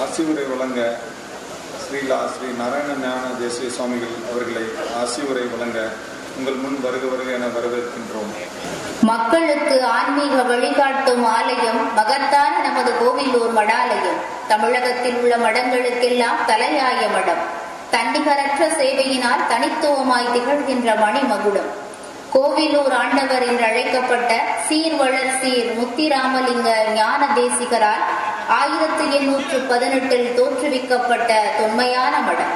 ஆசிவுரை வழங்க ஸ்ரீலா ஸ்ரீ நாராயண ஞான தேசிய சுவாமிகள் அவர்களை ஆசிவுரை வழங்க உங்கள் முன் வருக வருக என வரவேற்கின்றோம். மக்களுக்கு ஆன்மீக வழிகாட்டும் ஆலயம் மகத்தான நமது கோவிலூர் மடாலயம். தமிழகத்தில் உள்ள மடங்களுக்கெல்லாம் தலையாய மடம். தன்னிகரற்ற சேவையினால் தனித்துவமாய் திகழ்கின்ற மணிமகுடம். கோவிலூர் ஆண்டவர் என்று அழைக்கப்பட்ட சீர்வளர் சீர் முத்திராமலிங்க ஞான தேசிகரால் ஆயிரத்தி எண்ணூற்று பதினெட்டில் தோற்றுவிக்கப்பட்ட தொன்மையான மடம்.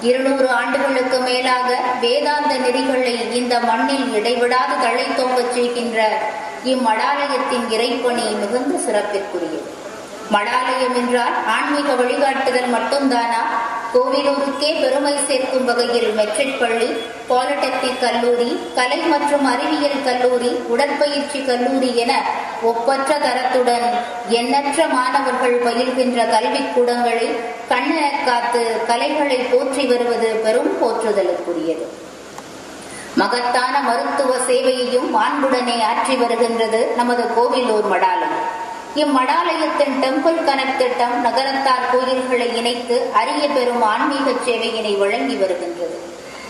இருநூறு ஆண்டுகளுக்கு மேலாக வேதாந்த நெறிகளை இந்த மண்ணில் இடைவிடாது தழைத்தோங்கச் செய்கின்ற இம்மடாலயத்தின் இறைப்பணி மிகுந்த சிறப்பிற்குரியது. மடாலயம் என்றால் ஆன்மீக வழிகாட்டுதல் மட்டும்தானா? கோவிலூருக்கே பெருமை சேர்க்கும் வகையில் மெட்ரிக் பள்ளி பாலிடெக்னிக் கல்லூரி கலை மற்றும் அறிவியல் கல்லூரி உடற்பயிற்சி கல்லூரி என ஒப்பற்ற தரத்துடன் எண்ணற்ற மாணவர்கள் பயில்கின்ற கல்விக்கூடங்களில் கண்ணென காத்து கலைகளை போற்றி வருவது பெரும் போற்றுதலுக்குரியது. மகத்தான மருத்துவ சேவையையும் மாண்புடனே ஆற்றி வருகின்றது நமது கோவிலூர் மடாலயம். இம்மடாலயத்தின் டெம்பிள் கனெக்ட் திட்டம் நகரத்தார் கோயில்களை இணைத்து அறிய பெறும் ஆன்மீக சேவையினை வழங்கி வருகின்றது.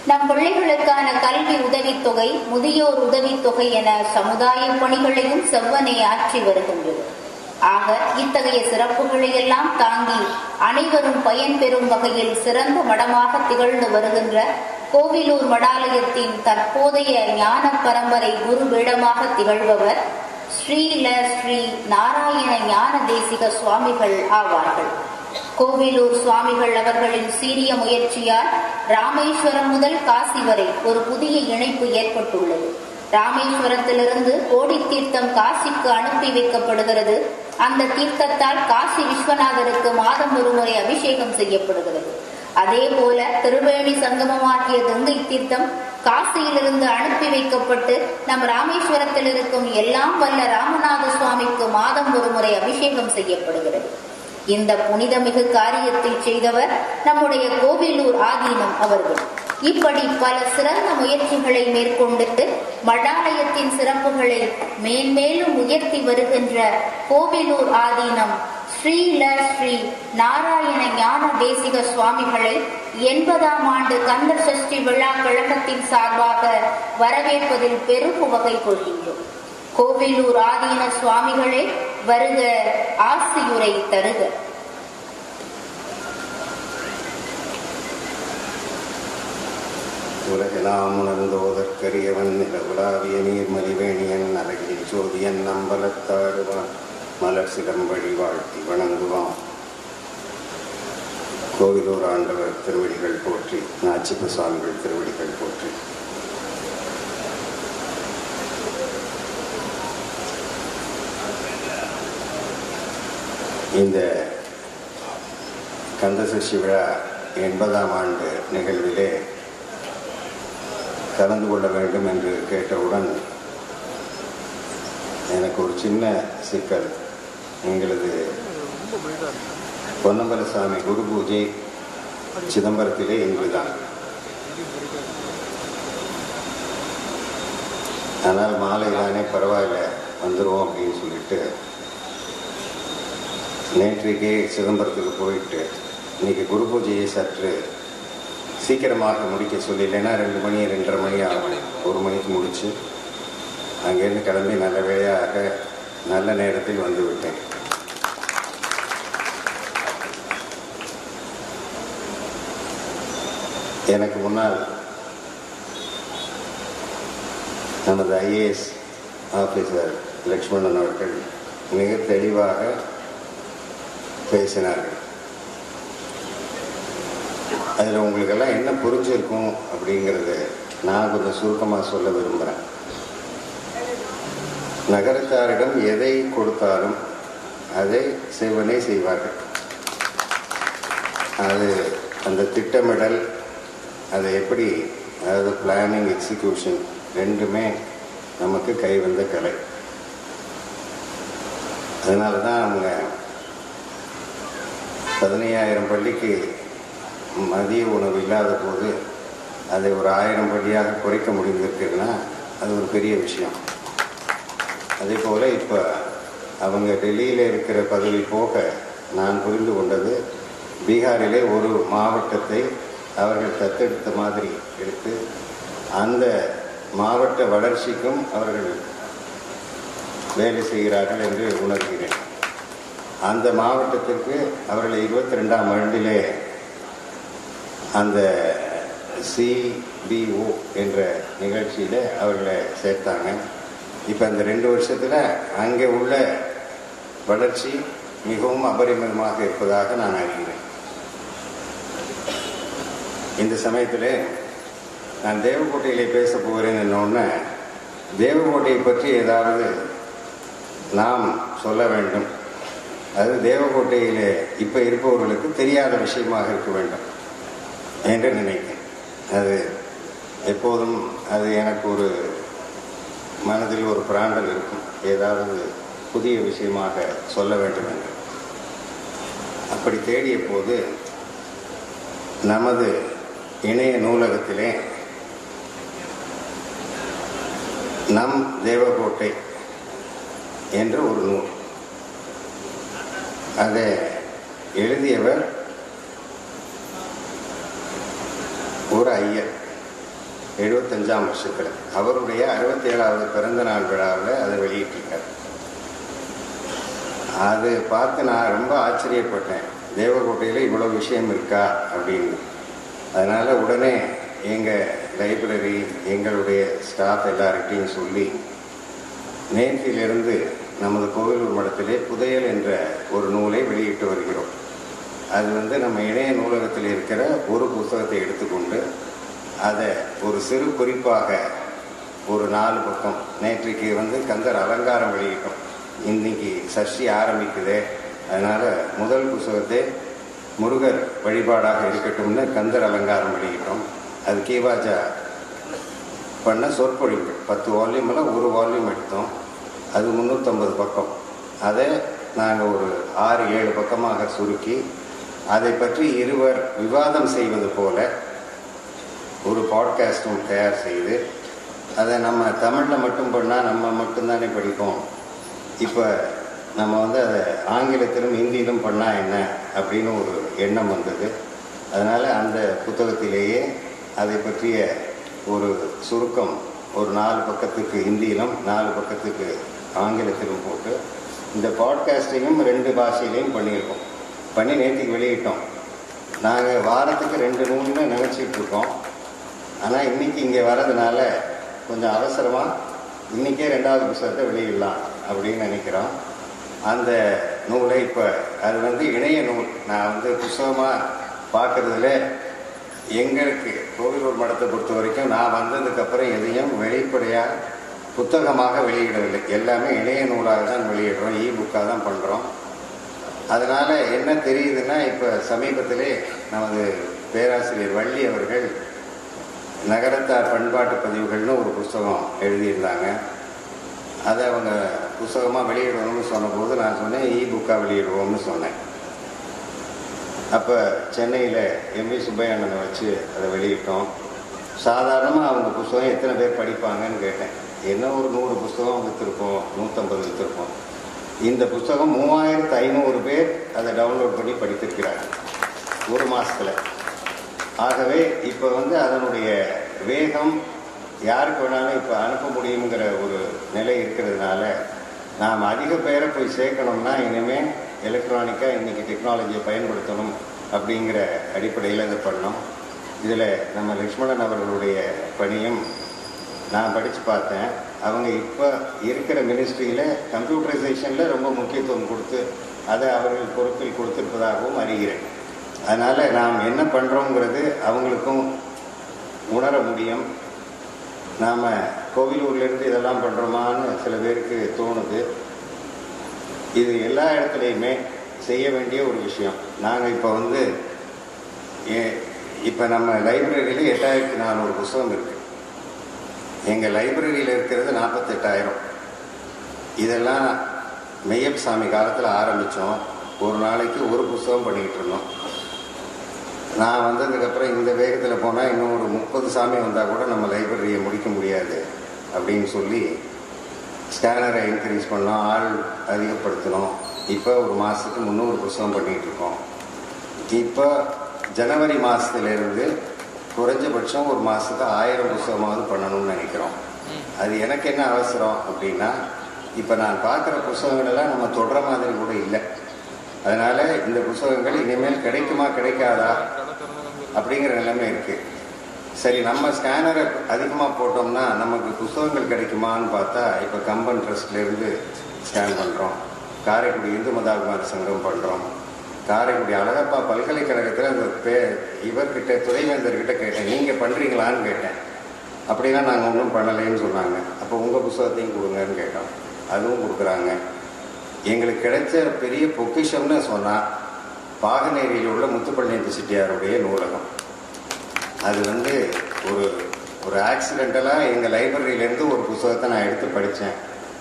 நம் பிள்ளைகளுக்கான கல்வி உதவித்தொகை முதியோர் உதவித்தொகை என சமுதாய பணிகளையும் செவ்வனை ஆற்றி வருகின்றது. ஆக இத்தகைய சிறப்புகளை எல்லாம் தாங்கி அனைவரும் பயன்பெறும் வகையில் சிறந்த மடமாக திகழ்ந்து வருகின்ற கோவிலூர் மடாலயத்தின் தற்போதைய ஞான பரம்பரை குரு பீடமாக திகழ்பவர் ஸ்ரீல ஸ்ரீ நாராயண ஞான தேசிக சுவாமிகள் ஆவார்கள். கோவிலூர் சுவாமிகள் அவர்களின் சீரிய முயற்சியால் ராமேஸ்வரம் முதல் காசி வரை ஒரு புதிய இணைப்பு ஏற்பட்டுள்ளது. ராமேஸ்வரத்திலிருந்து கோடி தீர்த்தம் காசிக்கு அனுப்பி வைக்கப்படுகிறது. அந்த தீர்த்தத்தால் காசி விஸ்வநாதருக்கு மாதம் ஒருமுறை அபிஷேகம் செய்யப்படுகிறது. அதே போல திருவேணி சங்கமமாகிய கங்கை தீர்த்தம் காசியிலிருந்து அனுப்பி வைக்கப்பட்டு நம் ராமேஸ்வரத்தில் இருக்கும் எல்லாம் வல்ல ராமநாத சுவாமிக்கு மாதம் ஒரு முறை அபிஷேகம் செய்யப்படுகிறது. இந்த புனிதமிகு காரியத்தை செய்தவர் நம்முடைய கோவிலூர் ஆதீனம் அவர்கள். இப்படி பல சிறந்த முயற்சிகளை மேற்கொண்டு மடாலயத்தின் சிறப்புகளை மேன்மேலும் உயர்த்தி வருகின்ற கோவிலூர் ஆதீனம் ஸ்ரீல ஸ்ரீ நாராயண ஞான தேசிக சுவாமிகளை எண்பதாம் ஆண்டு கந்த சஷ்டி விழா கழகத்தின் சார்பாக வரவேற்பதில் பெரும் வகை கொள்கின்றோம். கோவிலூர் ஆதீன சுவாமிகளே வருக ஆசியுரை தருக. உலகெல்லாம் உணர்ந்தோதற்கரியவன் நிலவுலாவிய நீர்மதிவேணியன் அழகில் சோதியன் நம்பலத்தாடுவான். மலர் வழி வாழ்த்தி வணங்குவான் கோவிலூர் ஆண்டவர் திருவடிகள் போற்றி நாச்சிப்ப சுவாமிகள் திருவடிகள் போற்றி. இந்த கந்தசஷ்டி விழா எண்பதாம் ஆண்டு நிகழ்விலே கலந்து கொள்ள வேண்டும் என்று கேட்டவுடன் எனக்கு ஒரு சின்ன சிக்கல். எங்களது பொன்னம்பலசாமி குரு பூஜை சிதம்பரத்திலே இன்றுதான் ஆனால் மாலை தானே பரவாயில்ல வந்துடுவோம் அப்படின்னு சொல்லிட்டு நேற்றைக்கே சிதம்பரத்துக்கு போயிட்டு இன்னைக்கு குரு பூஜையை சற்று சீக்கிரமாக முடிக்க சொல்லி இல்லைன்னா ரெண்டு மணி ரெண்டரை மணி ஆகும். ஒரு மணிக்கு முடித்து அங்கேருந்து கிளம்பி நல்ல வேலையாக நல்ல நேரத்தில் வந்து விட்டேன். எனக்கு முன்னால் நமது ஐஏஎஸ் ஆஃபீஸர் லக்ஷ்மணன் அவர்கள் மிக தெளிவாக பேசினார்கள். அதில் உங்களுக்கெல்லாம் என்ன புரிஞ்சிருக்கும் அப்படிங்கிறத நான் கொஞ்சம் சுருக்கமாக சொல்ல விரும்புகிறேன் நகரத்தாரிடம் எதை கொடுத்தாலும் அதை செய்வனே செய்வார்கள். அது அந்த திட்டமிடல் அதை எப்படி அதாவது பிளானிங் எக்ஸிக்யூஷன் ரெண்டுமே நமக்கு கைவந்த கலை. அதனால தான் அவங்க பதினையாயிரம் பள்ளிக்கு மதிய உணவு இல்லாத போது அதை ஒரு ஆயிரம் பள்ளியாக குறைக்க முடிந்திருக்குன்னா அது ஒரு பெரிய விஷயம். அதே போல் இப்போ அவங்க டெல்லியில் இருக்கிற பதவி போக நான் புரிந்து கொண்டது பீகாரிலே ஒரு மாவட்டத்தை அவர்கள் தத்தெடுத்த மாதிரி எடுத்து அந்த மாவட்ட வளர்ச்சிக்கும் அவர்கள் வேலை செய்கிறார்கள் என்று உணர்கிறேன். அந்த மாவட்டத்திற்கு அவர்கள் இருபத்தி ரெண்டாம் ஆண்டிலே அந்த சிபிஓ என்ற நிகழ்ச்சியில் அவர்களை சேர்த்தாங்க. இப்போ அந்த ரெண்டு வருஷத்தில் அங்கே உள்ள வளர்ச்சி மிகவும் அபரிமிதமாக இருப்பதாக நான் அறிகிறேன். இந்த சமயத்தில் நான் தேவக்கோட்டையிலே பேச போகிறேன் என்னோடனே தேவக்கோட்டையை பற்றி ஏதாவது நாம் சொல்ல வேண்டும். அது தேவக்கோட்டையில் இப்போ இருப்பவர்களுக்கு தெரியாத விஷயமாக இருக்க வேண்டும் என்று நினைக்கிறேன். அது எப்போதும் அது எனக்கு ஒரு மனதில் ஒரு பிராண்டல் இருக்கும். ஏதாவது புதிய விஷயமாக சொல்ல வேண்டும் என்று. அப்படி தேடிய போது நமது இணைய நூலகத்திலே நம் தேவகோட்டை என்ற ஒரு நூல். அதை எழுதியவர் ஒரு ஐயர். எழுபத்தஞ்சாம் வருஷத்தில். அவருடைய அறுபத்தி ஏழாவது பிறந்த நாள் விழாவில் அதை வெளியிட்டிருக்கார். அது பார்த்து நான் ரொம்ப ஆச்சரியப்பட்டேன். தேவக்கோட்டையில் இவ்வளோ விஷயம் இருக்கா அப்படின்னு. அதனால் உடனே எங்கள் லைப்ரரி எங்களுடைய ஸ்டாஃப் எல்லார்கிட்டையும் சொல்லி நேற்றிலிருந்து நமது கோவிலூர் மடத்திலே புதையல் என்ற ஒரு நூலை வெளியிட்டு வருகிறோம். அது வந்து நம்ம இணைய நூலகத்தில் இருக்கிற ஒரு புத்தகத்தை எடுத்துக்கொண்டு அதை ஒரு சிறு குறிப்பாக ஒரு நாலு பக்கம் நேற்றைக்கு வந்து கந்தர் அலங்காரம் வெளியிட்டோம். இன்னைக்கு சஷ்டி ஆரம்பிக்குதே. அதனால் முதல் புத்தகத்தை முருகர் வழிபாடாக இருக்கட்டும்னு கந்தர் அலங்காரம் வெளியிட்டோம் அது கேவாஜா பண்ண சொற்பொழிவு. பத்து வால்யூமில் ஒரு வால்யூம் எடுத்தோம். அது முந்நூற்றம்பது பக்கம். அதை நாங்கள் ஒரு ஆறு ஏழு பக்கமாக சுருக்கி அதை பற்றி இருவர் விவாதம் செய்வது போல ஒரு பாட்காஸ்டும் தயார் செய்து அதை நம்ம தமிழில் மட்டும் பண்ணால் நம்ம மட்டும்தானே படிப்போம். இப்போ நம்ம வந்து அதை ஆங்கிலத்திலும் ஹிந்தியிலும் பண்ணால் என்ன அப்படின்னு ஒரு எண்ணம் வந்தது. அதனால் அந்த புத்தகத்திலேயே அதை பற்றிய ஒரு சுருக்கம் ஒரு நாலு பக்கத்துக்கு ஹிந்தியிலும் நாலு பக்கத்துக்கு ஆங்கிலத்திலும் போட்டு இந்த பாட்காஸ்டையும் ரெண்டு பாஷையிலையும் பண்ணியிருக்கோம். பண்ணி நேற்றுக்கு வெளியிட்டோம். நாங்கள் வாரத்துக்கு ரெண்டு நூல்னு நினச்சிட்ருக்கோம். ஆனால் இன்னைக்கு இங்கே வர்றதுனால கொஞ்சம் அவசரமாக இன்றைக்கே ரெண்டாவது புத்தகத்தை வெளியிடலாம் அப்படின்னு நினைக்கிறோம். அந்த நூலை இப்போ அது வந்து இணைய நூல். நான் வந்து புஸ்தகமாக பார்க்குறதுல எங்களுக்கு கோவிலூர் மடத்தை பொறுத்த வரைக்கும் நான் வந்ததுக்கப்புறம் எதையும் வெளிப்படையாக புத்தகமாக வெளியிடவில்லை. எல்லாமே இணைய நூலாக தான் வெளியிடுறோம். இ புக்காக தான் பண்ணுறோம் அதனால் என்ன தெரியுதுன்னா இப்போ சமீபத்திலே நமது பேராசிரியர் வள்ளி அவர்கள் நகரத்தார் பண்பாட்டு பதிவுகள்னு ஒரு புஸ்தகம் எழுதியிருந்தாங்க. அதை அவங்க புஸ்தகமாக வெளியிடணும்னு சொன்னபோது நான் சொன்னேன் இ புக்காக வெளியிடுவோம்னு சொன்னேன். அப்போ சென்னையில் எம்வி சுப்பையண்ணனை வச்சு அதை வெளியிட்டோம். சாதாரணமாக அவங்க புஸ்தகம் எத்தனை பேர் படிப்பாங்கன்னு கேட்டேன். என்ன ஒரு நூறு புஸ்தகம் விற்றுருப்போம் நூற்றம்பது விற்றுருப்போம் இந்த புஸ்தகம் மூவாயிரத்து ஐநூறு பேர் அதை டவுன்லோட் பண்ணி படித்திருக்கிறாங்க. ஒரு மாதத்தில் ஆகவே இப்போ வந்து அதனுடைய வேகம் யாருக்கு வேணாலும் இப்போ அனுப்ப முடியுங்கிற ஒரு நிலை இருக்கிறதுனால நாம் அதிக பேரை போய் சேர்க்கணும்னா இனிமேல் எலக்ட்ரானிக்காக இன்றைக்கி டெக்னாலஜியை பயன்படுத்தணும் அப்படிங்கிற அடிப்படையில் இதை பண்ணோம். இதில் நம்ம லக்ஷ்மணன் அவர்களுடைய பணியும் நான் படித்து பார்த்தேன். அவங்க இப்போ இருக்கிற மினிஸ்ட்ரியில் கம்ப்யூட்டரைசேஷனில் ரொம்ப முக்கியத்துவம் கொடுத்து அதை அவர்கள் பொறுப்பில் கொடுத்திருப்பதாகவும் அறிகிறேன். அதனால் நாம் என்ன பண்ணுறோங்கிறது அவங்களுக்கும் உணர முடியும். நாம் கோவிலூர்லேருந்து இதெல்லாம் பண்ணுறோமான்னு சில பேருக்கு தோணுது. இது எல்லா இடத்துலையுமே செய்ய வேண்டிய ஒரு விஷயம். நாங்கள் இப்போ வந்து இப்போ நம்ம லைப்ரரியில் எட்டாயிரத்தி நானூறு புஸ்தகம் இருக்குது எங்கள் லைப்ரரியில் இருக்கிறது நாற்பத்தெட்டாயிரம் இதெல்லாம் மெய்யப் சாமி காலத்தில் ஆரம்பித்தோம் ஒரு நாளைக்கு ஒரு புஸ்தகம் பண்ணிக்கிட்டு இருந்தோம். நான் வந்ததுக்கப்புறம் இந்த வேகத்தில் போனால் இன்னும் ஒரு முப்பது சாமி வந்தால் கூட நம்ம லைப்ரரியை முடிக்க முடியாது அப்படின்னு சொல்லி ஸ்கேனரை இன்க்ரீஸ் பண்ணோம் ஆள் அதிகப்படுத்தினோம். இப்போ ஒரு மாதத்துக்கு முந்நூறு புஸ்தகம் பண்ணிகிட்ருக்கோம் இப்போ ஜனவரி மாதத்துலேருந்து குறைஞ்சபட்சம் ஒரு மாதத்துக்கு ஆயிரம் புஸ்தகமாவது பண்ணணும்னு நினைக்கிறோம். அது எனக்கு என்ன அவசரம் அப்படின்னா இப்போ நான் பார்க்குற புஸ்தகங்களெல்லாம் நம்ம தொடர மாதிரி கூட இல்லை. அதனால் இந்த புஸ்தகங்கள் இனிமேல் கிடைக்குமா கிடைக்காதா? அப்படிங்கிற நிலைமை இருக்கு. சரி நம்ம ஸ்கேனரை அதிகமாக போட்டோம்னா நமக்கு புஸ்தகங்கள் கிடைக்குமான்னு பார்த்தா இப்போ கம்பன் ட்ரஸ்ட்லேருந்து ஸ்கேன் பண்ணுறோம் காரைக்குடி இந்து மதாபிமான சங்கம் பண்ணுறோம் காரைக்குடி அழகப்பா பல்கலைக்கழகத்தில் அந்த பே இவர்கிட்ட துணைவேந்தர்கிட்ட கேட்டேன் நீங்கள் பண்ணுறீங்களான்னு கேட்டேன். அப்படிலாம் நாங்கள் ஒன்றும் பண்ணலைன்னு சொன்னாங்க. அப்போ உங்கள் புஸ்தகத்தையும் கொடுங்கன்னு கேட்டோம். அதுவும் கொடுக்குறாங்க. எங்களுக்கு கிடைச்ச பெரிய பொக்கிஷம்னு சொன்னால் பாகநேரியில் உள்ள முத்துப்பள்ளி செட்டியாருடைய நூலகம். அது வந்து ஒரு ஒரு ஆக்சிடென்டலாக எங்கள் லைப்ரரியிலேருந்து ஒரு புஸ்தகத்தை நான் எடுத்து படித்தேன்.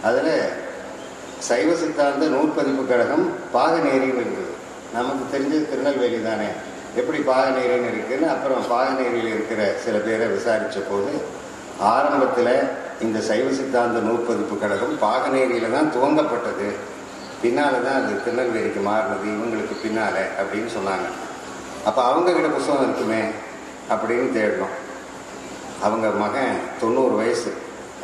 அதில் சைவ சித்தாந்த நூற்பதிப்பு கழகம் பாகநேரின்னு இருக்குது. நமக்கு தெரிஞ்சது திருநெல்வேலி தானே. எப்படி பாகநேரின்னு இருக்குதுன்னு அப்புறம் பாகநேரியில் இருக்கிற சில பேரை விசாரித்த போது ஆரம்பத்தில் இந்த சைவ சித்தாந்த நூற்பதிப்பு கழகம் பாகநேரியில் தான் துவங்கப்பட்டது. பின்னால் தான் அது திருநெல்வேலிக்கு மாறினது இவங்களுக்கு பின்னால் அப்படின்னு சொன்னாங்க. அப்போ அவங்க கிட்ட புஸ்தகம் இருக்குமே அப்படின்னு தேடினோம் அவங்க மகன் தொண்ணூறு வயசு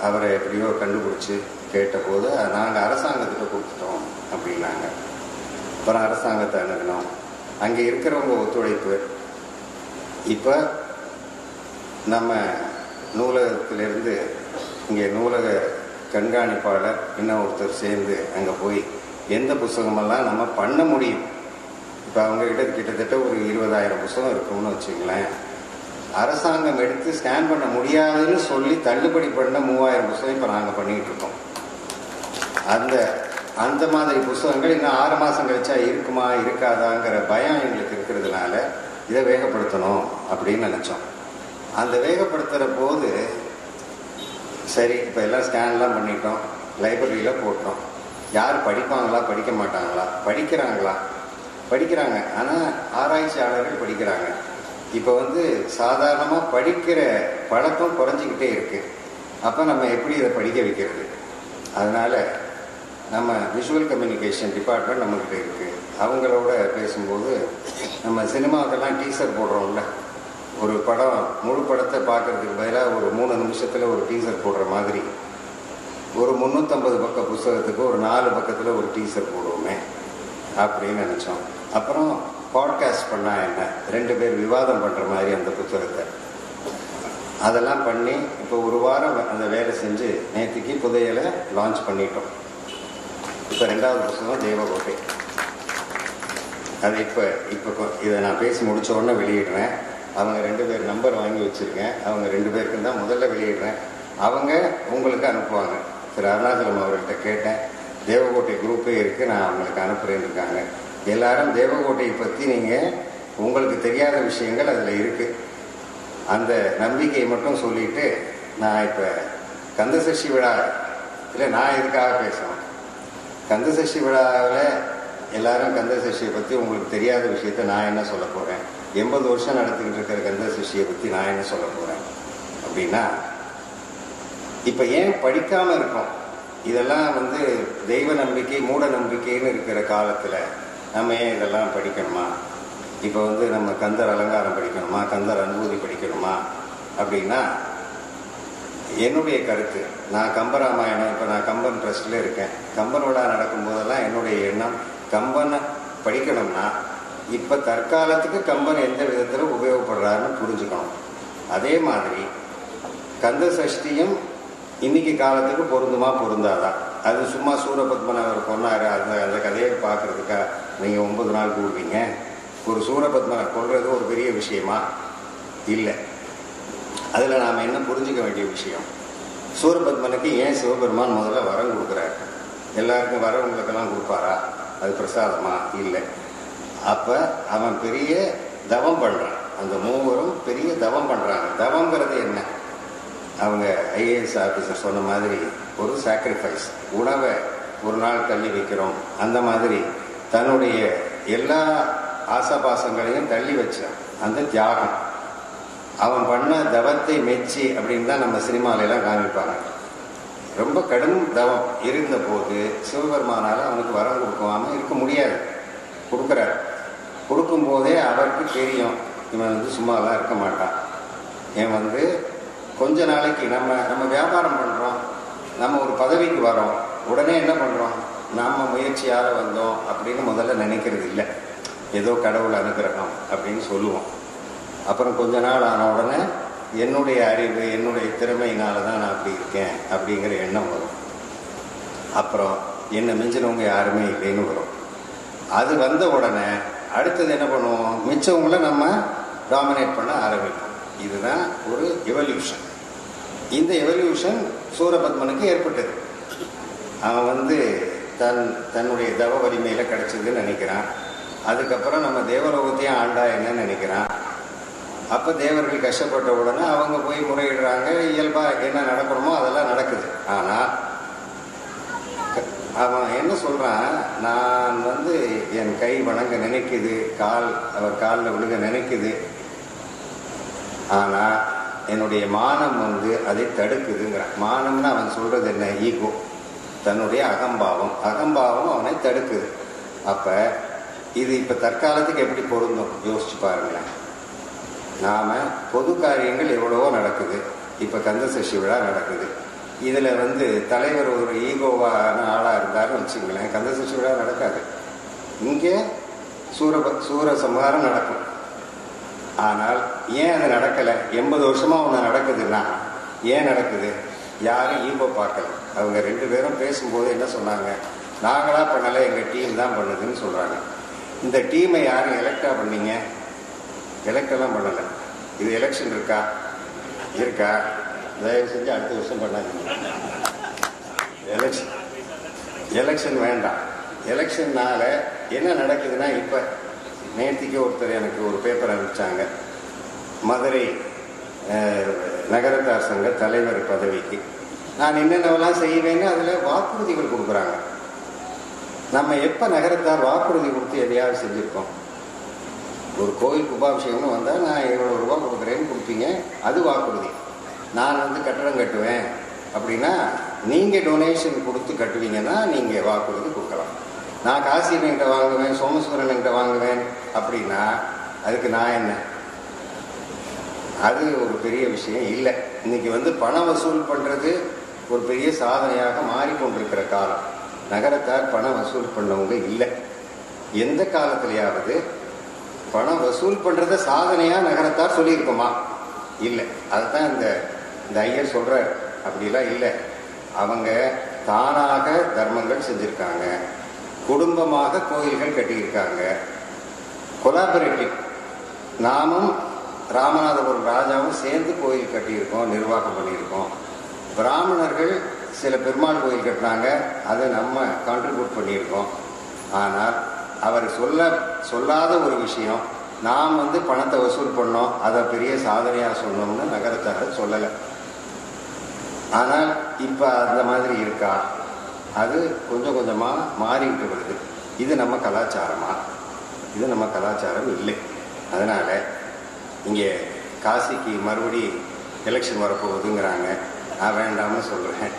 அவரை எப்படியோ கண்டுபிடிச்சி கேட்டபோது நாங்கள் அரசாங்கத்துக்கு கொடுத்துட்டோம் அப்படின்னாங்க. அப்புறம் அரசாங்கத்தை அணுகினோம் அங்கே இருக்கிறவங்க ஒத்துழைப்பு. இப்போ நம்ம நூலகத்திலிருந்து இங்கே நூலக கண்காணிப்பாளர் இன்னும் ஒருத்தர் சேர்ந்து அங்கே போய் எந்த புஸ்தகமெல்லாம் நம்ம பண்ண முடியும்? இப்போ அவங்கக்கிட்ட கிட்டத்தட்ட ஒரு இருபதாயிரம் புஸ்தகம் இருக்கும்னு வச்சுங்களேன் அரசாங்கம் எடுத்து ஸ்கேன் பண்ண முடியாதுன்னு சொல்லி தள்ளுபடி பண்ண மூவாயிரம் புஸ்தகம் இப்போ நாங்கள் பண்ணிக்கிட்டு இருக்கோம் அந்த அந்த மாதிரி புஸ்தகங்கள் இன்னும் ஆறு மாதம் கழிச்சா இருக்குமா இருக்காதாங்கிற பயம் எங்களுக்கு இருக்கிறதுனால இதை வேகப்படுத்தணும் அப்படின்னு நினச்சோம். அந்த வேகப்படுத்துகிற போது சரி இப்போ எல்லாம் ஸ்கேன்லாம் பண்ணிட்டோம் லைப்ரரியில் போட்டோம். யார் படிப்பாங்களா படிக்க மாட்டாங்களா? படிக்கிறாங்களா? படிக்கிறாங்க. ஆனால் ஆராய்ச்சியாளர்கள் படிக்கிறாங்க. இப்போ வந்து சாதாரணமாக படிக்கிற பழக்கம் குறைஞ்சிக்கிட்டே இருக்குது அப்போ நம்ம எப்படி இதை படிக்க வைக்கிறது? அதனால் நம்ம விஷுவல் கம்யூனிகேஷன் டிபார்ட்மெண்ட் நம்மகிட்ட இருக்குது அவங்களோட பேசும்போது நம்ம சினிமாவுக்கெல்லாம் டீசர் போடுறோம்ல. ஒரு படம் முழு படத்தை பார்க்கறதுக்கு பதிலாக ஒரு மூணு நிமிஷத்தில் ஒரு டீசர் போடுற மாதிரி. ஒரு முந்நூற்றம்பது பக்க புஸ்தகத்துக்கு ஒரு நாலு பக்கத்தில் ஒரு டீசர் போடுவோமே அப்படின்னு நினச்சோம். அப்புறம் பாட்காஸ்ட் பண்ணால் என்ன? ரெண்டு பேர் விவாதம் பண்ணுற மாதிரி அந்த புத்தகத்தை. அதெல்லாம் பண்ணி இப்போ ஒரு வாரம் அந்த வேலை செஞ்சு நேற்றுக்கு புதையலை லான்ச் பண்ணிட்டோம். இப்போ ரெண்டாவது புத்தகம் தெய்வகோட்டை அது இப்போ இப்போ இதை நான் பேசி முடித்த உடனே வெளியிடுறேன். அவங்க ரெண்டு பேர் நம்பர் வாங்கி வச்சுருக்கேன் அவங்க ரெண்டு பேருக்கும் தான் முதல்ல வெளியிடுறேன். அவங்க உங்களுக்கு அனுப்புவாங்க. திரு அருணாச்சலம் அவர்கள்ட்ட கேட்டேன். தேவகோட்டை குரூப்பே இருக்குது நான் அவங்களுக்கு அனுப்புகிறேன்னு இருக்காங்க. எல்லாரும் தேவகோட்டையை பற்றி நீங்கள் உங்களுக்கு தெரியாத விஷயங்கள் அதில் இருக்குது அந்த நம்பிக்கையை மட்டும் சொல்லிட்டு நான் இப்போ கந்தசஷ்டி விழா இல்லை நான் இதுக்காக பேசணும்? கந்தசஷ்டி விழாவில் எல்லாரும் கந்தசஷ்டியை பற்றி உங்களுக்கு தெரியாத விஷயத்த நான் என்ன சொல்ல போகிறேன் எண்பது வருஷம் நடத்திக்கிட்டு இருக்கிற கந்தசஷ்டியை பற்றி நான் என்ன சொல்ல போகிறேன் அப்படின்னா இப்போ ஏன் படிக்காமல் இருக்கோம்? இதெல்லாம் வந்து தெய்வ நம்பிக்கை மூட நம்பிக்கைன்னு இருக்கிற காலத்தில் நம்ம ஏன் இதெல்லாம் படிக்கணுமா? இப்போ வந்து நம்ம கந்தர் அலங்காரம் படிக்கணுமா? கந்தர் அனுபூதி படிக்கணுமா? அப்படின்னா என்னுடைய கருத்து. நான் கம்பராமாயணம் இப்போ நான் கம்பன் ட்ரஸ்டில் இருக்கேன். கம்பன் விழா நடக்கும்போதெல்லாம் என்னுடைய எண்ணம் கம்பனை படிக்கணும்னா இப்போ தற்காலத்துக்கு கம்பன் எந்த விதத்தில் உபயோகப்படுறாருன்னு புரிஞ்சுக்கணும். அதே மாதிரி கந்த சஷ்டியும் இன்னைக்கு காலத்துக்கு பொருந்துமா பொருந்தாதான் அது சும்மா சூரபத்மநாதர் கொன்னாரு அந்த அந்த கதையை பார்க்கறதுக்கா நீங்கள் ஒன்பது நாள் கூடுவீங்க? ஒரு சூரபத்மனை கொள்வது ஒரு பெரிய விஷயமா? இல்லை. அதில் நாம் என்ன புரிஞ்சுக்க வேண்டிய விஷயம்? சூரபத்மனுக்கு ஏன் சிவபெருமான் முதல்ல வரம் கொடுக்குறாரு? எல்லாருக்கும் வரவங்களுக்கெல்லாம் கொடுப்பாரா? அது பிரசாதமா? இல்லை. அப்போ அவன் பெரிய தவம் பண்ணுறான் அந்த மூவரும் பெரிய தவம் பண்ணுறாங்க தவங்கிறது என்ன? அவங்க ஐஏஎஸ் ஆஃபீஸர் சொன்ன மாதிரி ஒரு சாக்ரிஃபைஸ் உணவை ஒரு நாள் தள்ளி வைக்கிறோம். அந்த மாதிரி தன்னுடைய எல்லா ஆசாபாசங்களையும் தள்ளி வச்சான் அந்த தியாகம். அவன் பண்ண தவத்தை மெச்சி அப்படின்னு தான் நம்ம சினிமால காமிப்பாங்க. ரொம்ப கடும் தவம் இருந்தபோது சிவபெருமானால் அவனுக்கு வரம் கொடுக்காம இருக்க முடியாது. கொடுக்குறாரு. கொடுக்கும்போதே அவருக்கு தெரியும். இவன் வந்து சும்மாலாம் இருக்க மாட்டான். இவன் வந்து கொஞ்ச நாளைக்கு நம்ம நம்ம வியாபாரம் பண்ணுறோம் நம்ம ஒரு பதவிக்கு வரோம். உடனே என்ன பண்ணுறோம் நாம் முயற்சியால் வந்தோம் அப்படின்னு முதல்ல நினைக்கிறது இல்லை. ஏதோ கடவுள் அனுகிரகம் அப்படின்னு சொல்லுவோம். அப்புறம் கொஞ்ச நாள் ஆன உடனே என்னுடைய அறிவு என்னுடைய திறமையினால தான் நான் அப்படி இருக்கேன் அப்படிங்கிற எண்ணம் வரும். அப்புறம் என்னை மிஞ்சினவங்க யாருமே இல்லைன்னு வரும். அது வந்த உடனே அடுத்தது என்ன பண்ணுவோம்? மிச்சவங்கள நம்ம டாமினேட் பண்ண ஆரம்பிப்போம். இதுதான் ஒரு எவல்யூஷன் இந்த எவல்யூஷன் சூரபத்மனுக்கு ஏற்பட்டது. அவன் வந்து தன் தன்னுடைய தவ வலிமையில கிடைச்சதுன்னு நினைக்கிறான். அதுக்கப்புறம் நம்ம தேவலோகத்தையும் ஆண்டா என்னன்னு நினைக்கிறான். அப்ப தேவர்கள் கஷ்டப்பட்ட உடனே அவங்க போய் முறையிடுறாங்க. இயல்பா என்ன நடக்கணுமோ அதெல்லாம் நடக்குது. ஆனா அவன் என்ன சொல்றான்? நான் வந்து என் கை வணங்க நினைக்குது. கால் அவர் காலில் விழுக நினைக்குது. ஆனா என்னுடைய மானம் வந்து அதை தடுக்குதுங்கிறான் மானம்னு அவன் சொல்றது என்ன? ஈகோ. தன்னுடைய அகம்பாவம். அகம்பாவம் அவனை தடுக்குது. அப்ப இது இப்ப தற்காலத்துக்கு எப்படி பொருந்தும்? யோசிச்சு பாருங்களேன். நாம பொது காரியங்கள் எவ்வளவோ நடக்குது. இப்ப கந்தசசி விழா நடக்குது. இதுல வந்து தலைவர் ஒரு ஈகோவான ஆளா இருந்தாருன்னு வச்சுங்களேன் கந்தசசி விழா நடக்காது. இங்கே சூர சூர சம்ஹாரம் நடக்கும். ஆனால் ஏன் அது நடக்கலை? எண்பது வருஷமாக ஒன்று நடக்குதுன்னா ஏன் நடக்குது? யாரும் ஈகோ பார்க்கல. அவங்க ரெண்டு பேரும் பேசும்போது என்ன சொன்னாங்க? நாங்களாக பண்ணலை எங்கள் டீம் தான் பண்ணுதுன்னு சொல்கிறாங்க இந்த டீமை யாரும் எலெக்டாக பண்ணீங்க? எலெக்ட் எல்லாம் பண்ணலை. இது எலெக்ஷன் இருக்கா? இருக்கா? தயவு செஞ்சு அடுத்த வருஷம் பண்ணாதீங்க. எலெக்ஷன் எலெக்ஷன் வேண்டாம். எலெக்ஷன்னால என்ன நடக்குதுன்னா இப்போ நேற்றுக்கு ஒருத்தர் எனக்கு ஒரு பேப்பர் அனுப்பிச்சாங்க. மதுரை நகரத்தார் சங்க தலைவர் பதவிக்கு. நான் என்னென்னவெல்லாம் செய்வேன்னு அதில் வாக்குறுதிகள் கொடுக்குறாங்க. நம்ம எப்போ நகரத்தார் வாக்குறுதி கொடுத்து எதையாவது செஞ்சுருக்கோம்? ஒரு கோயில் கும்பாபிஷேகம்னு வந்தால் நான் இவ்வளோ ரூபா கொடுக்குறேன்னு கொடுப்பீங்க அது வாக்குறுதி. நான் வந்து கட்டடம் கட்டுவேன் அப்படின்னா நீங்கள் டொனேஷன் கொடுத்து கட்டுவீங்கன்னா நீங்கள் வாக்குறுதி கொடுக்கலாம். நான் காசியன்கிட்ட வாங்குவேன் சோமசுவரன்கிட்ட வாங்குவேன் அப்படின்னா அதுக்கு நான் என்ன? அது ஒரு பெரிய விஷயம் இல்லை. இன்னைக்கு வந்து பணம் வசூல் பண்ணுறது ஒரு பெரிய சாதனையாக மாறிக்கொண்டிருக்கிற காலம். நகரத்தார் பணம் வசூல் பண்ணவங்க இல்லை. எந்த காலத்திலேயாவது பணம் வசூல் பண்ணுறத சாதனையாக நகரத்தார் சொல்லியிருக்கோமா? இல்லை. அதுதான் இந்த இந்த ஐயர் சொல்கிறார் அப்படிலாம் இல்லை. அவங்க தானாக தர்மங்கள் செஞ்சுருக்காங்க. குடும்பமாக கோயில்கள் கட்டியிருக்காங்க. கொலாபரேட்டிவ். நாமும் ராமநாதபுரம் ராஜாவும் சேர்ந்து கோயில் கட்டியிருக்கோம் நிர்வாகம் பண்ணியிருக்கோம். பிராமணர்கள் சில பெருமாள் கோயில் கட்டினாங்க அதை நம்ம கான்ட்ரிபியூட் பண்ணியிருக்கோம். ஆனால் அவர் சொல்ல சொல்லாத ஒரு விஷயம் நாம் வந்து பணத்தை வசூல் பண்ணோம் அதை பெரிய சாதனையாக சொன்னோம்னு நகரத்தாரர் சொல்லலை. ஆனால் இப்போ அந்த மாதிரி இருக்கா? அது கொஞ்சம் கொஞ்சமாக மாறிட்டு வருது. இது நம்ம கலாச்சாரமாக இது நம்ம கலாச்சாரம் இல்லை. அதனால் இங்கே காசிக்கு மறுபடி எலெக்ஷன் வரப்போகுதுங்கிறாங்க. நான் வேண்டாம்னு சொல்கிறேன்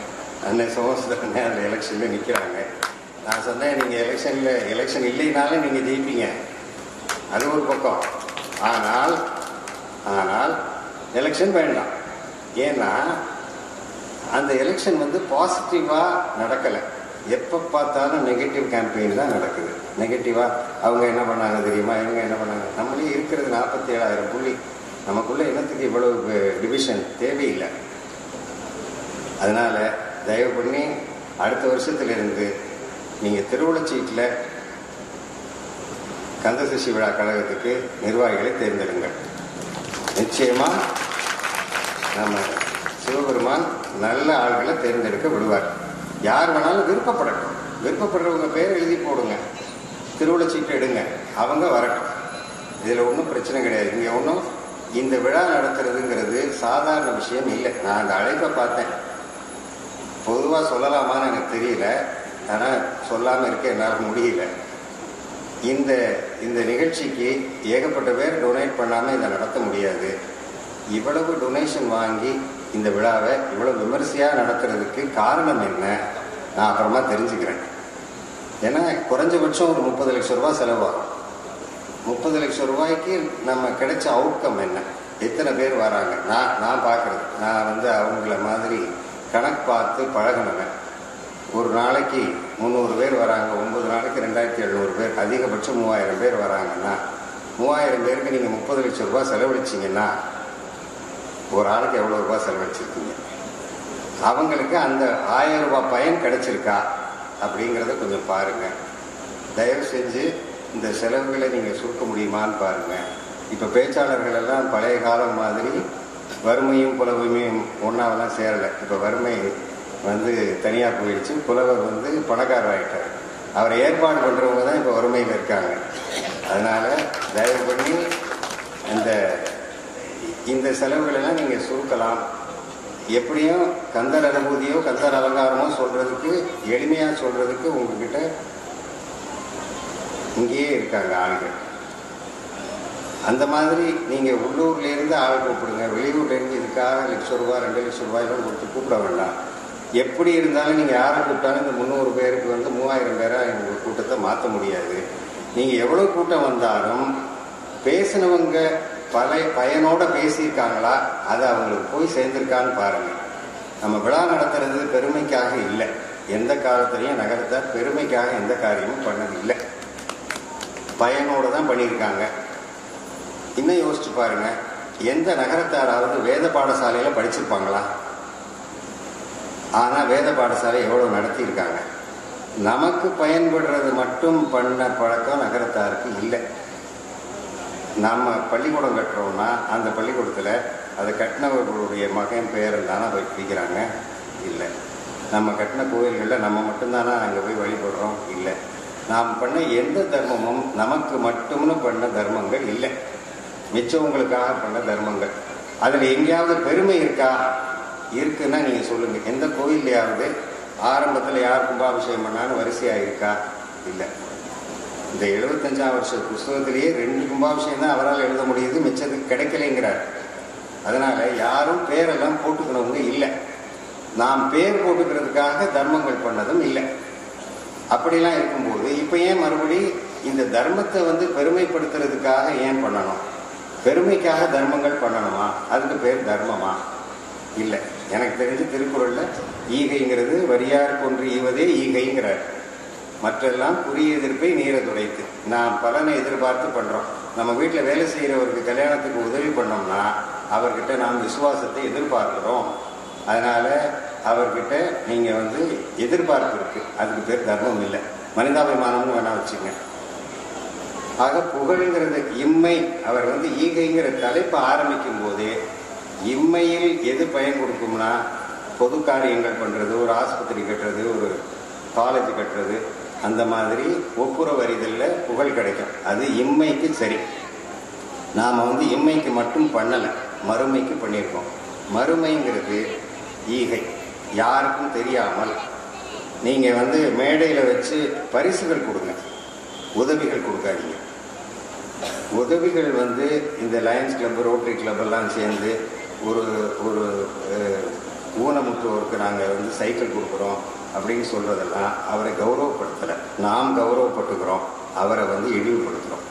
அண்ணன் சோமசுந்தரன் அந்த எலெக்ஷனில் நிற்கிறாங்க நான் சொன்னேன் நீங்கள் எலெக்ஷனில் எலெக்ஷன் இல்லைனாலும் நீங்கள் ஜெயிப்பீங்க. அது ஒரு பக்கம். ஆனால் ஆனால் எலெக்ஷன் வேண்டாம். ஏன்னா அந்த எலெக்ஷன் வந்து பாசிட்டிவாக நடக்கலை. எப்போ பார்த்தாலும் நெகட்டிவ் கேம்பெயின் தான் நடக்குது. நெகட்டிவாக அவங்க என்ன பண்ணாங்க தெரியுமா? இவங்க என்ன பண்ணாங்க? நம்மளே இருக்கிறது நாற்பத்தி ஏழாயிரம் புள்ளி. நமக்குள்ளே இனத்துக்கு இவ்வளவு டிவிஷன் தேவையில்லை. அதனால் தயவு பண்ணி அடுத்த வருஷத்துலேருந்து நீங்கள் திருவுளச்சீட்டில் கந்தசசி விழா கழகத்துக்கு நிர்வாகிகளை தேர்ந்தெடுங்கள். நிச்சயமாக நம்ம சிவபெருமான் நல்ல ஆள்களை தேர்ந்தெடுக்க விடுவார். யார் வேணாலும் விருப்பப்படட்டும். விருப்பப்படுறவங்க பேர் எழுதி போடுங்க. திருவிழச்சீட்டு எடுங்க. அவங்க வரட்டும். இதில் ஒன்றும் பிரச்சனை கிடையாது. இங்கே ஒன்றும் இந்த விழா நடத்துறதுங்கிறது சாதாரண விஷயம் இல்லை. நான் அந்த அழைப்பை பார்த்தேன். பொதுவாக சொல்லலாமான்னு எனக்கு தெரியல. ஆனால் சொல்லாமல் இருக்க என்னால் முடியல. இந்த இந்த நிகழ்ச்சிக்கு ஏகப்பட்ட பேர் டொனேட் பண்ணாமல் இதை நடத்த முடியாது. இவ்வளவு டொனேஷன் வாங்கி இந்த விழாவை இவ்வளவு விமரிசையா நடத்துறதுக்கு காரணம் என்ன? நான் அப்புறமா தெரிஞ்சுக்கிறேன். ஏன்னா குறைஞ்சபட்சம் ஒரு முப்பது லட்சம் ரூபாய் செலவாகும். முப்பது லட்சம் ரூபாய்க்கு நம்ம கிடைச்ச அவுட்கம் என்ன? எத்தனை பேர் வராங்க? நான் நான் பார்க்குறது. நான் வந்து அவங்கள மாதிரி கணக்கு பார்த்து பழகினவன். ஒரு நாளைக்கு முந்நூறு பேர் வராங்க ஒன்பது நாளைக்கு ரெண்டாயிரத்தி எழுநூறு பேர். அதிகபட்சம் மூவாயிரம் பேர் வராங்கன்னா மூவாயிரம் பேருக்கு நீங்கள் முப்பது லட்சம் ரூபாய் செலவழிச்சிங்கன்னா ஒரு ஆளுக்கு எவ்வளோ ரூபா செலவழிச்சிருக்கீங்க? அவங்களுக்கு அந்த ஆயிரம் ரூபாய் பயன் கிடைச்சிருக்கா? அப்படிங்கிறத கொஞ்சம் பாருங்க. தயவு செஞ்சு இந்த செலவுகளை நீங்கள் சுருக்க முடியுமான்னு பாருங்கள் இப்போ பேச்சாளர்கள் எல்லாம் பழைய காலம் மாதிரி வறுமையும் புலமையும் ஒன்றாவெல்லாம் சேரலை. இப்போ வறுமை வந்து தனியாக போயிடுச்சு. புலவர் வந்து பணக்காரர் ஆகிட்டார் அவரை ஏற்பாடு பண்ணுறவங்க தான் இப்போ வறுமையில் இருக்காங்க. அதனால் தயவு பண்ணி அந்த இந்த செலவுகளெல்லாம் நீங்கள் சுருக்கலாம். எப்படியும் கந்தர் அனுபூதியோ கந்தர் அலங்காரமோ சொல்றதுக்கு எளிமையா சொல்றதுக்கு உங்ககிட்ட இங்கேயே இருக்காங்க ஆள்கள். அந்த மாதிரி நீங்க உள்ளூர்ல இருந்து ஆள் கூப்பிடுங்க. வெளியூர்ல இருந்து இதுக்காக லட்சம் ரூபாய் ரெண்டு லட்சம் ரூபாயெல்லாம் கொடுத்து கூப்பிட வேண்டாம். எப்படி இருந்தாலும் நீங்க யாரை கூப்பிட்டாலும் இந்த முந்நூறு பேருக்கு வந்து மூவாயிரம் பேரா எங்களுக்கு கூட்டத்தை மாற்ற முடியாது. நீங்க எவ்வளவு கூட்டம் வந்தாலும் பேசினவங்க பல பயனோட பேசியிருக்காங்களா அது அவங்களுக்கு போய் சேர்ந்திருக்கான்னு பாருங்க. நம்ம விழா நடத்துறது பெருமைக்காக இல்லை. எந்த காலத்திலையும் நகரத்தை பெருமைக்காக எந்த காரியமும் பண்ணது இல்லை. பயனோடு தான் பண்ணியிருக்காங்க. இன்னும் யோசிச்சு பாருங்க எந்த நகரத்தாராவது வேத பாடசாலையில் படிச்சிருப்பாங்களா? ஆனால் வேத பாடசாலை எவ்வளோ நடத்தியிருக்காங்க? நமக்கு பயன்படுறது மட்டும் பண்ண பழக்கம் நகரத்தாருக்கு இல்லை. நம்ம பள்ளிக்கூடம் கட்டுறோம்னா அந்த பள்ளிக்கூடத்தில் அதை கட்டினவர்களுடைய மகன் பேரன் தானே போய் பிடிக்கிறாங்க இல்லை. நம்ம கட்டின கோயில்களில் நம்ம மட்டும்தானா அங்கே போய் வழிபடுறோம்? இல்லை. நாம் பண்ண எந்த தர்மமும் நமக்கு மட்டும்னு பண்ண தர்மங்கள் இல்லை. மிச்சவங்களுக்காக பண்ண தர்மங்கள். அதில் எங்கேயாவது பெருமை இருக்கா? இருக்குன்னா நீங்கள் சொல்லுங்கள் எந்த கோயில்லையாவது ஆரம்பத்தில் யார் கும்பாபிஷேகம் பண்ணாலும் வரிசையாக இருக்கா? இல்லை. இந்த எழுபத்தஞ்சாம் வருஷ புஸ்தகத்திலேயே ரெண்டு கும்பாபிஷேகம் தான் அவரால் எழுத முடியுது மிச்சத்துக்கு கிடைக்கலைங்கிறார். அதனால யாரும் பேரெல்லாம் போட்டுக்கிறவங்க இல்லை. நாம் பேர் போட்டுக்கிறதுக்காக தர்மங்கள் பண்ணதும் இல்லை. அப்படிலாம் இருக்கும்போது இப்போ ஏன் மறுபடி இந்த தர்மத்தை வந்து பெருமைப்படுத்துறதுக்காக ஏன் பண்ணணும்? பெருமைக்காக தர்மங்கள் பண்ணணுமா? அதுக்கு பேர் தர்மமா? இல்லை. எனக்கு தெரிஞ்சு திருக்குறளில் ஈகைங்கிறது வரியார் கொன்று ஈவதே ஈகைங்கிறார். மற்றெல்லாம் குறிய எதிர்ப்பை நீரை துடைத்து. நாம் பலனை எதிர்பார்த்து பண்றோம். நம்ம வீட்டில் வேலை செய்கிறவருக்கு கல்யாணத்துக்கு உதவி பண்ணோம்னா அவர்கிட்ட நாம் விசுவாசத்தை எதிர்பார்க்கிறோம். அதனால அவர்கிட்ட நீங்க வந்து எதிர்பார்ப்பு இருக்கு. அதுக்கு பேர் தர்மம் இல்லை. மனிதாபிமானம்னு வேணா வச்சுங்க. ஆக புகழ்ங்கிறது இம்மை. அவர் வந்து ஈகைங்கிற தலைப்பை ஆரம்பிக்கும் போது இம்மையில் எது பயன் கொடுக்கும்னா பொது காரியங்கள் பண்றது ஒரு ஆஸ்பத்திரி கட்டுறது ஒரு காலேஜ் கட்டுறது அந்த மாதிரி ஒப்புற வரிதலில் புகழ் கிடைக்கும். அது இம்மைக்கு சரி. நாம் வந்து இம்மைக்கு மட்டும் பண்ணலை மறுமைக்கு பண்ணியிருக்கோம் மறுமைங்கிறது ஈகை. யாருக்கும் தெரியாமல் நீங்கள் வந்து மேடையில் வச்சு பரிசுகள் கொடுங்க. உதவிகள் கொடுக்காதீங்க. உதவிகள் வந்து இந்த லயன்ஸ் கிளப் ரோட்டரி கிளப் எல்லாம் சேர்ந்து ஒரு ஒரு ஊனமுற்றோருக்கு நாங்கள் வந்து சைக்கிள் கொடுக்குறோம். அப்படின்னு சொல்கிறதெல்லாம் அவரை கௌரவப்படுத்தலை. நாம் கௌரவப்பட்டுக்கிறோம். அவரை வந்து இழிவுபடுத்துகிறோம்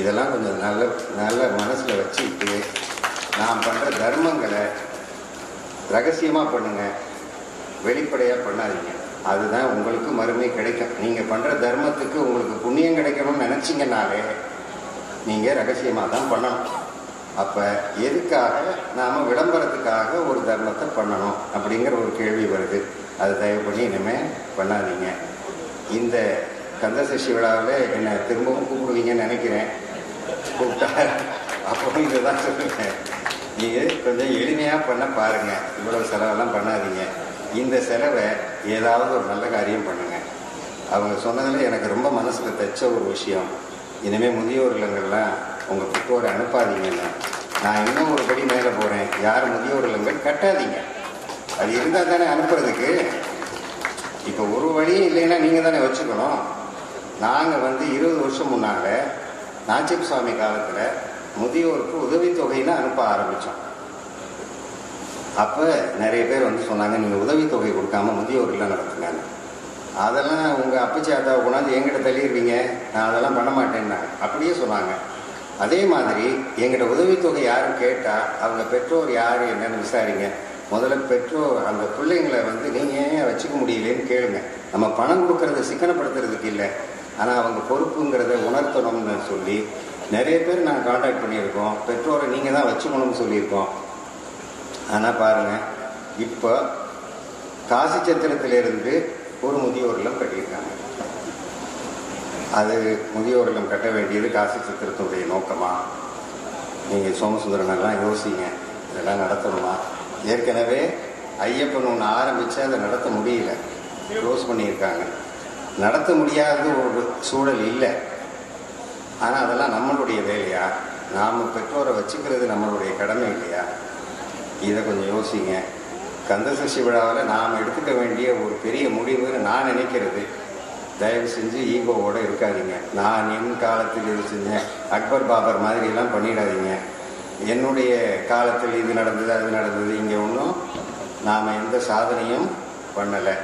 இதெல்லாம் கொஞ்சம் நல்ல நல்ல மனசில் வச்சுக்கிட்டு நாம் பண்ணுற தர்மங்களை ரகசியமாக பண்ணுங்கள் வெளிப்படையாக பண்ணாதீங்க. அதுதான் உங்களுக்கு மறுமை கிடைக்கும். நீங்கள் பண்ணுற தர்மத்துக்கு உங்களுக்கு புண்ணியம் கிடைக்கணும்னு நினச்சிங்கனாலே நீங்கள் ரகசியமாக தான் பண்ணணும். அப்போ எதுக்காக நாம் விளம்பரத்துக்காக ஒரு தர்மத்தை பண்ணணும் அப்படிங்கிற ஒரு கேள்வி வருது. அது தயவு பண்ணி இனிமேல் பண்ணாதீங்க. இந்த கந்தசஷ்டி விழாவில் என்னை திரும்பவும் கூப்பிடுவீங்கன்னு நினைக்கிறேன். கூப்பிட்டா அப்போ இதை தான் சொல்லுவேன். நீங்கள் கொஞ்சம் எளிமையாக பண்ண பாருங்க. இவ்வளோ செலவெல்லாம் பண்ணாதீங்க. இந்த செலவை ஏதாவது ஒரு நல்ல காரியம் பண்ணுங்கள் அவங்க சொன்னதில் எனக்கு ரொம்ப மனசில் தைச்ச ஒரு விஷயம். இனிமேல் முதியோர் இல்லங்கள்லாம் உங்கள் பெற்றோரை அனுப்பாதீங்கன்னு. நான் இன்னும் ஒரு படி மேலே போகிறேன் யார் முதியோர் இல்லங்கள் கட்டாதீங்க. அது இருந்தால் தானே அனுப்புறதுக்கு? இப்போ ஒரு வழியும் இல்லைன்னா நீங்கள் தானே வச்சுக்கணும். நாங்கள் வந்து இருபது வருஷம் முன்னால் நாச்சிப் சுவாமி காலத்தில் முதியோருக்கு உதவித்தொகைன்னு அனுப்ப ஆரம்பித்தோம் அப்போ நிறைய பேர் வந்து சொன்னாங்க நீங்கள் உதவித்தொகை கொடுக்காம முதியோர் இல்லம் நடத்துங்க அதெல்லாம் உங்கள் அப்பச்சி ஆத்தாவை கொண்டாந்து எங்கிட்ட தள்ளிடுவீங்க நான் அதெல்லாம் பண்ண மாட்டேன்னாங்க அப்படியே சொன்னாங்க. அதே மாதிரி எங்கிட்ட உதவித்தொகை யாரும் கேட்டால் அவங்க பெற்றோர் யார் என்னன்னு விசாரிங்க. முதல்ல பெற்றோர் அந்த பிள்ளைங்களை வந்து நீங்கள் ஏன் வச்சுக்க முடியலன்னு கேளுங்க. நம்ம பணம் கொடுக்கறத சிக்கனப்படுத்துறதுக்கு இல்லை. ஆனால் அவங்க பொறுப்புங்கிறத உணர்த்தணும்னு சொல்லி நிறைய பேர் நாங்கள் காண்டாக்ட் பண்ணியிருக்கோம். பெற்றோரை நீங்கள் தான் வச்சுக்கணும்னு சொல்லியிருக்கோம். ஆனால் பாருங்கள் இப்போ காசி சத்திரத்திலிருந்து ஒரு முதியோர் இல்லம் கட்டியிருக்காங்க. அது முதியோர் இல்லம் கட்ட வேண்டியது காசி சத்திரத்தினுடைய நோக்கமாக நீங்கள் சோமசுந்தரனெல்லாம் யோசிங்க. இதெல்லாம் நடத்தணுமா? ஏற்கனவே ஐயப்பன் ஒன்று ஆரம்பித்து அதை நடத்த முடியல. க்ளோஸ் பண்ணியிருக்காங்க. நடத்த முடியாத ஒரு சூழல் இல்லை. ஆனால் அதெல்லாம் நம்மளுடைய வேலையா? நாம் பெற்றோரை வச்சுக்கிறது நம்மளுடைய கடமை இல்லையா? இதை கொஞ்சம் யோசிங்க. கந்தசஷ்டி விழாவில் நாம் எடுத்துக்க வேண்டிய ஒரு பெரிய முடிவுன்னு நான் நினைக்கிறது. தயவு செஞ்சு ஈகோவோட இருக்காதீங்க. நான் என் காலத்தில் இது செஞ்சேன். அக்பர் பாபர் மாதிரிலாம் பண்ணிடாதீங்க. என்னுடைய காலத்தில் இது நடந்தது அது நடந்தது இங்கே ஒன்றும் நாம் எந்த சாதனையும் பண்ணலை.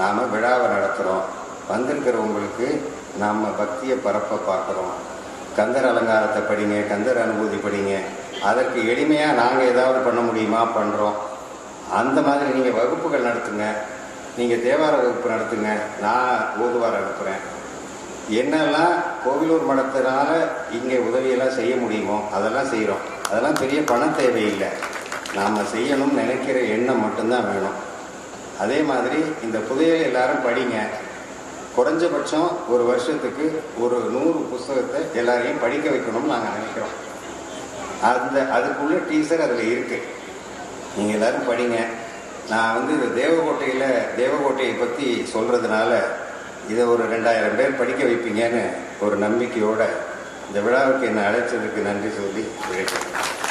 நாம் விழாவை நடத்துகிறோம் வந்திருக்கிறவங்களுக்கு நாம் பக்தியை பரப்ப பார்க்குறோம். கந்தர் அலங்காரத்தை படிங்க கந்தர் அனுபூதி படிங்க. அதற்கு எளிமையாக நாங்கள் ஏதாவது பண்ண முடியுமா பண்ணுறோம் அந்த மாதிரி நீங்கள் வகுப்புகள் நடத்துங்க. நீங்கள் தேவார வகுப்பு நடத்துங்க. நான் ஓதுவார் அனுப்புகிறேன் என்னெல்லாம் கோவிலூர் மடத்தினால இங்கே உதவியெல்லாம் செய்ய முடியுமோ? அதெல்லாம் செய்கிறோம் அதெல்லாம் பெரிய பணம் தேவையில்லை. நாம் செய்யணும்னு நினைக்கிற எண்ணம் மட்டும்தான் வேணும். அதே மாதிரி இந்த புதையல் எல்லாரும் படிங்க. குறைஞ்சபட்சம் ஒரு வருஷத்துக்கு ஒரு நூறு புஸ்தகத்தை எல்லாரையும் படிக்க வைக்கணும்னு நாங்கள் நினைக்கிறோம். அந்த அதுக்குள்ள டீசர் அதில் இருக்குது நீங்கள் எல்லோரும் படிங்க. நான் வந்து தேவகோட்டையில் தேவகோட்டையை பற்றி சொல்கிறதுனால இதை ஒரு ரெண்டாயிரம் பேர் படிக்க வைப்பீங்கன்னு ஒரு நம்பிக்கையோட இந்த விழாவுக்கு என்னை அழைச்சதுக்கு நன்றி சொல்லி விடைபெறுகிறேன்.